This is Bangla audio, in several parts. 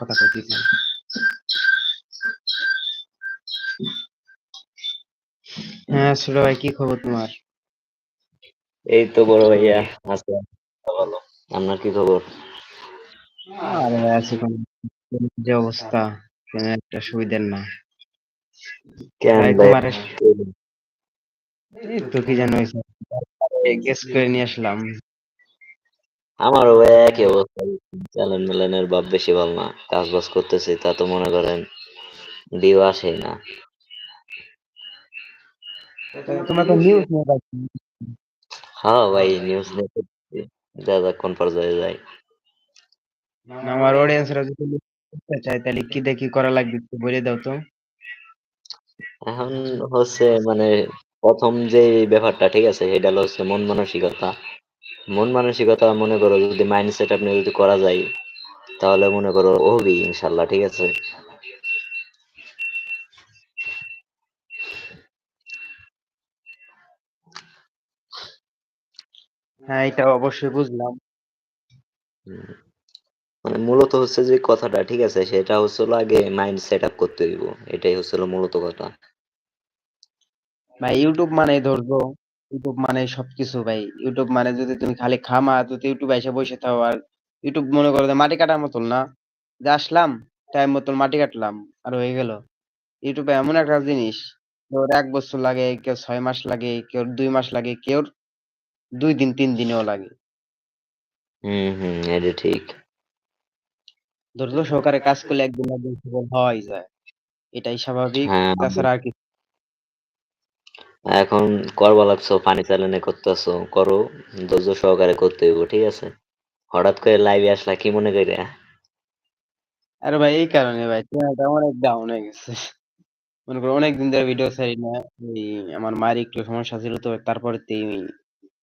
কথা কইতেছি হ্যাঁ ছোট ভাই কি খবর তোমার? এই তো বড় ভাইয়া আছে। ভালো। আপনার কি খবর? আরে আছি কোন যে অবস্থা? কোনো একটা সুবিধার না। তোমার এই তো কি জানো গেস করে নিয়ে আসলাম। আমারও ভাই একই অবস্থা। চ্যানেল মেলেনের ভাব বেশি ভালো না কাজ বাজ করতেছি তা তো মনে করেন ডিউ আসেই না। তোমরা তো নিউজ নিয়ে পাচ্ছি হ্যাঁ ভাই নিউজ যা যা কোন পর্যায়ে যায়। আমার অডিয়েন্সরা যদি চায় তাহলে কি দেখি করা লাগবে একটু বলে দাও তো। এখন হচ্ছে মানে প্রথম যে ব্যাপারটা ঠিক আছে? হলো হচ্ছে মন মানসিকতা। মন মানসিকতা মনে করো যদি মাইন্ড সেট আপনি যদি করা যায় তাহলে মনে করো হবি ইনশাল্লাহ ঠিক আছে? হ্যাঁ এটা অবশ্যই বুঝলাম। মানে মূলত হচ্ছে যে কথাটা ঠিক আছে? সেটা হচ্ছে আগে মাইন্ড সেট আপ করতে হইব এটাই হচ্ছে মূলত কথা। ভাই ইউটিউব মানে ধৈর্য। ইউটিউব মানে সবকিছু ভাই। ইউটিউব মানে যদি তুমি খালি খামা যদি ইউটিউবে এসে বসে থাকো আর ইউটিউব মনে করো যে মাটি কাটার মতন না যে আসলাম টাইম মতন মাটি কাটলাম আর হয়ে গেল। ইউটিউবে এমন একটা জিনিস কেউ এক বছর লাগে কেউ ছয় মাস লাগে কেউ দুই মাস লাগে কেউ দুই দিন তিন দিনেও লাগে। হুম হুম এটা ঠিক। ধৈর্য সহকারে কাজ করলে একদিন একদিন সফল হওয়াই যায়। এটাই স্বাভাবিক হ্যাঁ। তাছাড়া আর কি এখন করবা লাগছো, পানি চালানে করতেছো, করো, ধৈর্য সহকারে করতে হইব, ঠিক আছে? হঠাৎ করে লাইভে আসলা, কি মনে করে আরে ভাই, এই কারণে ভাই চ্যানেলটা আমার অনেক ডাউন হয়ে গেছে। মনে করো অনেকদিন ধরে ভিডিও ছাড়ি না, এই আমার মায়ের একটু সমস্যা ছিল তো, তারপরে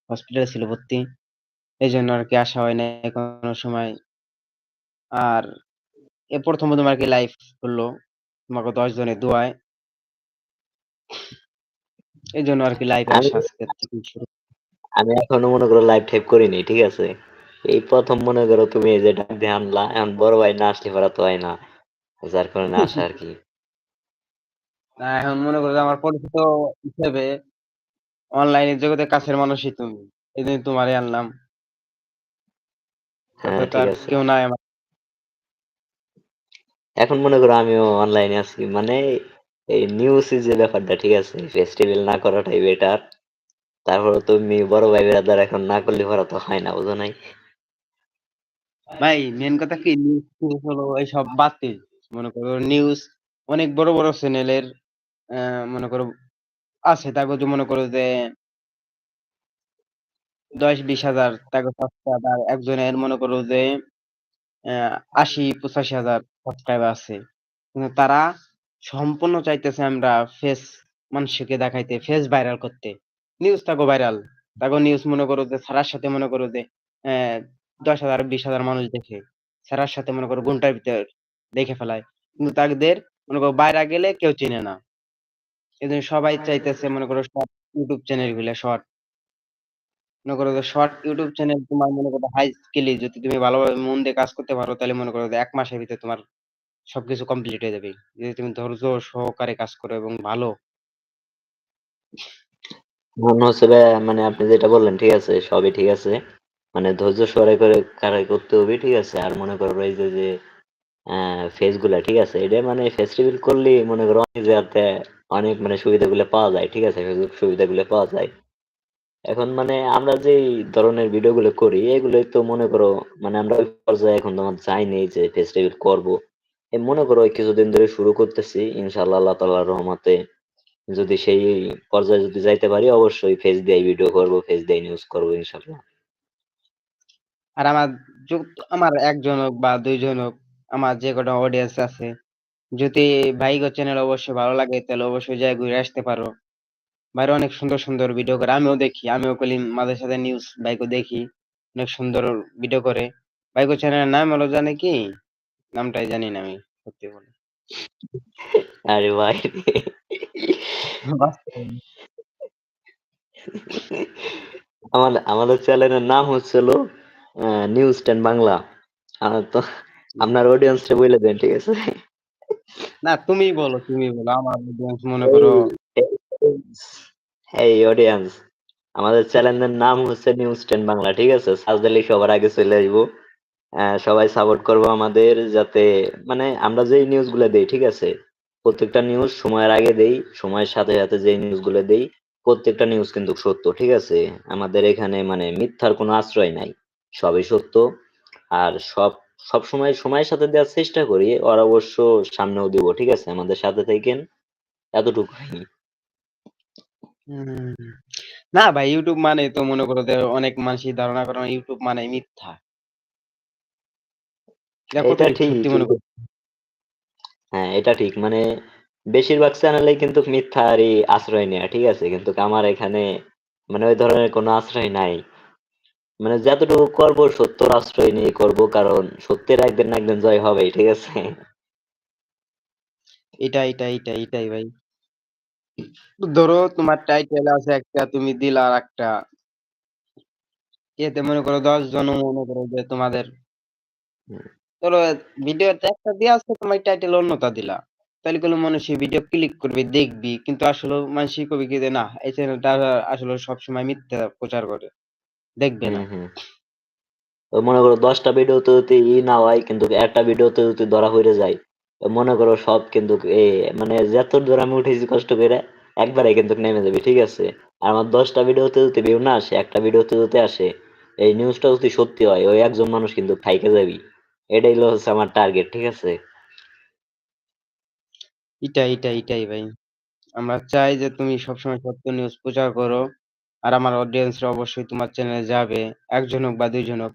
হসপিটালে ছিল ভর্তি। এই জন্য আর কি আসা হয় না কোনো সময়। আর এ প্রথম প্রথম আর কি লাইভ করল? তোমাকে দশ জনের দোয়ায়। এই জন্য আর কি লাইভ আমি আসা আজকে থেকে শুরু আমি এখনও মনে করো লাইভ টাইপ করিনি ঠিক আছে? এই প্রথম মনে করো তুমি এই যে ডাক দিয়ে আনলা এখন বড় ভাই না আসলে পারা তো হয় না যার কারণে আসা আর কি না এখন মনে করো আমার পরিচিত হিসেবে অনলাইনের জগতে কাছের মানুষই তুমি এই জন্য তোমারই আনলাম। হ্যাঁ কেউ নাই আমার। এখন মনে করো আমিও অনলাইনে আছি মানে এই নিউজ যে ব্যাপারটা ঠিক আছে? ফেস্টিভ্যাল না করাটাই বেটার তারপরে তুমি বড় ভাই বেড়াদার এখন না করলে পরে তো হয় না বুঝো নাই? ভাই মেন কথা কি? নিউজ হলো এইসব বাতিল। মনে করো নিউজ অনেক বড় বড় চ্যানেলের মনে করো আছে। যে মনে করো যে দশ বিশ হাজার তাকে সাবস্ক্রাইবার একজনের মনে করো যে আহ, আশি পঁচাশি হাজার সাবস্ক্রাইবার আছে। কিন্তু তারা সম্পূর্ণ চাইতেছে আমরা ফেস মানুষকে দেখাইতে ফেস ভাইরাল করতে। নিউজ তাকে ভাইরাল তাকে নিউজ মনে করো যে ছাড়ার সাথে মনে করো যে দশ হাজার, বিশ হাজার মানুষ দেখে ছাড়ার সাথে মনে করো ঘণ্টার ভিতর দেখে ফেলায়। কিন্তু তাদের মনে করো বাইরে গেলে কেউ চেনে না। এই সবাই চাইতেছে মনে করো শর্ট ইউটিউব চ্যানেলগুলা শর্ট মনে করো যে শর্ট ইউটিউব চ্যানেল তোমার মনে করো হাই স্কিলে যদি তুমি ভালোভাবে মন দিয়ে কাজ করতে পারো, তাহলে মনে করো যে, এক মাসের ভিতরে তোমার সবকিছু কমপ্লিট হয়ে যাবে। যদি তুমি ধৈর্য সহকারে কাজ করো এবং ভালো মনে হচ্ছে মানে আপনি যেটা বললেন, ঠিক আছে, সবই ঠিক আছে। মানে ধৈর্য সহকারে করে কারাই করতে হবে, ঠিক আছে। আর মনে করো এই যে যে ফেসগুলা, ঠিক আছে, এটা মানে ফেস্টিভ্যাল করলে মনে করো অনেক জায়গাতে অনেক মানে সুবিধাগুলো পাওয়া যায়, ঠিক আছে ফেসবুক সুবিধাগুলো পাওয়া যায়। এখন মানে আমরা যে ধরনের ভিডিও গুলো করি, এগুলোই তো মনে করো মানে আমরা পর্যায়ে এখন তোমার যাইনি যে ফেস্টিভ্যাল করব। এই মনে করো এই কিছুদিন ধরে শুরু করতেছি, ইনশাআল্লাহ আল্লাহ তাআলার রহমতে। যদি সেই পর্যায়ে যদি যাইতে পারি, অবশ্যই ফেস দিয়ে ভিডিও করব ফেস দিয়ে নিউজ করব, ইনশাআল্লাহ। আর আমার আমার একজন হোক বা দুইজন হোক, আমার যে কটা অডিয়েন্স আছে, যদি ভাইগো চ্যানেল অবশ্যই ভালো লাগে, তাহলে অবশ্যই যাই ঘুরে আসতে পারো। ভাইরা অনেক সুন্দর সুন্দর ভিডিও করে, আমিও দেখি, আমিও কলি মাঝে সাথে নিউজ ভাইকে দেখি, অনেক সুন্দর ভিডিও করে। ভাইগো চ্যানেলের নাম হলো জানে কি? নামটাই জানি না আমি সত্যি বলে আরে ভাই আমাদের আমাদের চ্যানেলের নাম হচ্ছিল নিউজ টেন বাংলা। আর তো আপনার অডিয়েন্স রে বইলে দেন ঠিক আছে? না তুমিই বলো তুমিই বলো আমার অডিয়েন্স মনে করো। এই অডিয়েন্স আমাদের চ্যানেলের নাম হচ্ছে নিউজ টেন বাংলা ঠিক আছে? সার্চ দিলেই সবার আগে চলে আসব। সবাই সাপোর্ট করব আমাদের যাতে মানে আমরা যেই নিউজগুলো দেই, ঠিক আছে? প্রত্যেকটা নিউজ সময়ের আগে দেই, সময়ের সাথে সাথে যে নিউজগুলো দেই, প্রত্যেকটা নিউজ কিন্তু সত্য, ঠিক আছে? আমাদের এখানে মানে মিথ্যার কোনো আশ্রয় নাই, সবই সত্য। আর সব সব সময় সময়ের সাথে দেওয়ার চেষ্টা করি, ওরা অবশ্য সামনেও দিব, ঠিক আছে? আমাদের সাথে থাকেন, এতটুকু। না ভাই ইউটিউব মানে তো মনে করো অনেক মানুষই ধারণা করে ইউটিউব মানে মিথ্যা। এটা এটা কতটুকু ঠিক সত্যি মনে কিন্তু হ্যাঁ এটা ঠিক। মানে বেশিরভাগ চ্যানেলে কিন্তু মিথ্যা মিথ্যারই আশ্রয় নেয় ঠিক আছে? কিন্তু আমার এখানে মানে ওই ধরনের কোনো আশ্রয় নাই। মানে যতটুকু করব সত্যর আশ্রয় নিয়ে করব কারণ সত্যের একদিন না একদিন জয় হবেই ঠিক আছে? এটা এটা এটা এটাই ভাই। ধরো তোমার টাইটেল আছে একটা তুমি দিলা আর একটা। এতে মনে করো দশ জন মনে করো যে তোমাদের হুম। ধরো, ভিডিওতে একটা দিয়ে আছে, তোমার টাইটেল অন্যটা দিলা। তাহলে কোনো মানুষ ভিডিও ক্লিক করবে, দেখবি, কিন্তু আসলে মানুষ কবি কি যে, না, এই চ্যানেলটা আসলে সবসময় মিথ্যা প্রচার করে, দেখবে না। মনে করো, দশটা ভিডিওতে যদি ই না হয়, কিন্তু একটা ভিডিওতে যদি ধরা হয়ে যায় মনে করো সব কিন্তু এ মানে যত দূর আমি উঠেছি কষ্ট করে, একবারে কিন্তু নেমে যাবে, ঠিক আছে? আর আমার দশটা ভিডিওতে যদি ভিউ না আসে, একটা ভিডিওতে যদি আসে, এই নিউজটা যদি সত্যি হয়, ওই একজন মানুষ কিন্তু থাইকে যাবি। এটাই হলো হচ্ছে আমার টার্গেট ঠিক আছে? এটাই এটাই এটাই ভাই। আমরা চাই যে তুমি সবসময় সত্য নিউজ প্রচার করো, আর আমার অডিয়েন্সরা অবশ্যই তোমার চ্যানেলে যাবে, একজন হোক বা দুইজন হোক।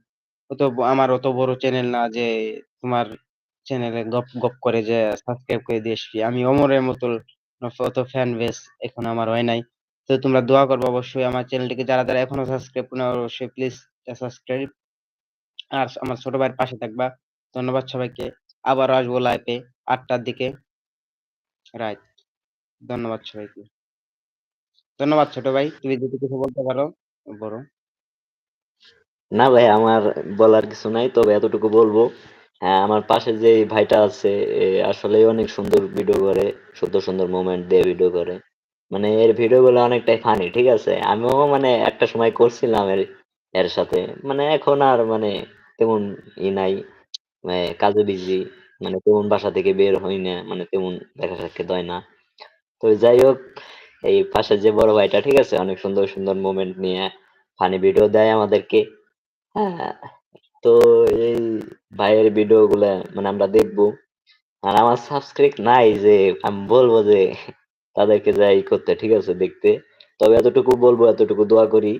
অত আমার অত বড় চ্যানেল না যে তোমার চ্যানেলে গপ গপ করে যে সাবস্ক্রাইব করে দিয়ে আসবি। আমি অমরের মতো অত ফ্যান বেস এখন আমার হয় নাই। তো তোমরা দোয়া করব অবশ্যই আমার চ্যানেলটিকে যারা যারা এখনও সাবস্ক্রাইব করে অবশ্যই প্লিজ সাবস্ক্রাইব আর আমার ছোট ভাইয়ের পাশে থাকবা। ধন্যবাদ সবাইকে। আবার আসব লাইভে আটটার দিকে। রাইট ধন্যবাদ সবাইকে। ধন্যবাদ ছোট ভাই, তুমি যদি কিছু বলতে পারো, বলো। না ভাই, আমার বলার কিছু নাই, তবে এতটুকু বলব। হ্যাঁ আমার পাশে যে ভাইটা আছে আসলে অনেক সুন্দর ভিডিও করে, সুন্দর সুন্দর মোমেন্ট দিয়ে ভিডিও করে। মানে এর ভিডিও গুলো অনেকটাই ফানি ঠিক আছে? আমিও মানে একটা সময় করছিলাম এর এর সাথে। মানে এখন আর মানে তেমন ই নাই। মানে কাজে বিজি মানে তেমন বাসা থেকে বের হই না মানে তেমন দেখা সাক্ষাৎ হয় না। তো যাই হোক এই পাশে যে বড় ভাইটা ঠিক আছে? অনেক সুন্দর সুন্দর মোমেন্ট নিয়ে ফানি ভিডিও দেয় আমাদেরকে। হ্যাঁ তো এই ভাইয়ের ভিডিও গুলা মানে আমরা দেখব। আর আমার সাবস্ক্রাইব নাই যে আমি বলব যে তাদেরকে যাই করতে ঠিক আছে? দেখতে। তবে এতটুকু বলব এতটুকু দোয়া করি।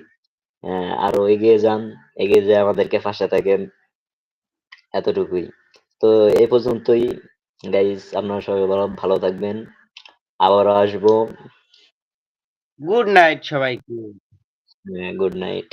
আহ, আরও এগিয়ে যান এগিয়ে যায় আমাদেরকে পাশে থাকেন। এতটুকুই। তো এ পর্যন্তই। গাইজ আপনারা সবাই ভালো ভালো থাকবেন। আবার আসব। গুড নাইট সবাইকে। Good night